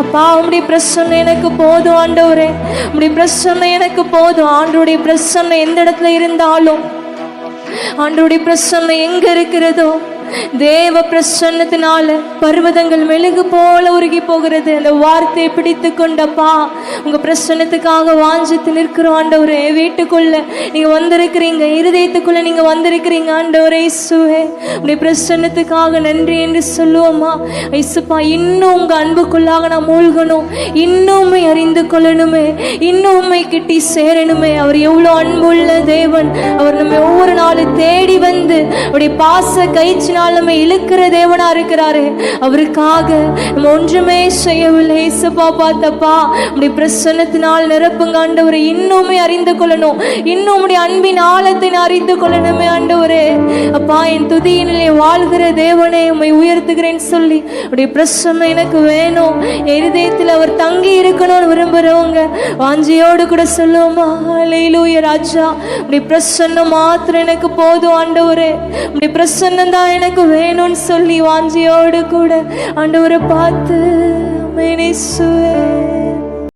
அப்பா உம்முடைய பிரசன்னம் எனக்கு போதும் ஆண்டவரே. உம்முடைய பிரசன்னம் எனக்கு போதும். ஆண்டவருடைய பிரசன்னம் எந்த இடத்துல இருந்தாலும் ஆண்டவருடைய பிரசன்னம் எங்க இருக்கிறதோ தேவ பிரசன்னத்தினால பர்வதங்கள் மெழுகு போல உருகி போகிறது. அந்த வார்த்தையை பிடித்து கொண்டப்பா. உங்க பிரசன்னத்துக்காக வாஞ்சித்து நிற்கிறோம் ஆண்டவரே வீட்டுக்குள்ள நீங்க வந்திருக்கிறீங்க இருதயத்துக்குள்ள நீங்க வந்திருக்கிறீங்க ஆண்டவரே இசுவே உடைய பிரசன்னத்துக்காக நன்றி என்று சொல்லுவோமா ஐசுப்பா இன்னும் உங்க அன்புக்குள்ளாக நான் மூழ்கணும். இன்னும் அறிந்து கொள்ளணுமே. இன்னும் உண்மை கிட்டி சேரணுமே. அவர் எவ்வளோ அன்புள்ள தேவன். அவர் நம்ம ஒவ்வொரு நாளும் தேடி வந்து அவருடைய பாச கயிற்றினால் நம்மை இழுக்கிற தேவனா இருக்கிறாரு. அவருக்காக நம்ம ஒன்றுமே செய்யவில்லை. இயேசுப்பா பார்த்தப்பா உடைய பிரசன்னத்தினால் நிரப்புங்க ஆண்டவரை. இன்னுமே அறிந்து கொள்ளணும். இன்னும் உடைய அன்பின் ஆழத்தை அறிந்து கொள்ளணுமே ஆண்டவரே. அப்பா என் துதியினிலே வாழ்கிற தேவனே உம்மை உயர்த்துகிறேன் சொல்லி உடைய பிரசன்னம் எனக்கு வேணும். இருதயத்தில் அவர் தங்கி இருக்கணும்னு விரும்புகிறவங்க வாஞ்சியோடு கூட சொல்லுவோமா? லூய ராஜா. உடைய பிரசன்னம் மாத்திரம் எனக்கு போதும் ஆண்டவரே. உடைய பிரசன்னம் தான் எனக்கு எனக்கு வேணும்னு சொல்லி வாஞ்சியோடு கூட ஆண்டவரை பார்த்து அமேனேசுவே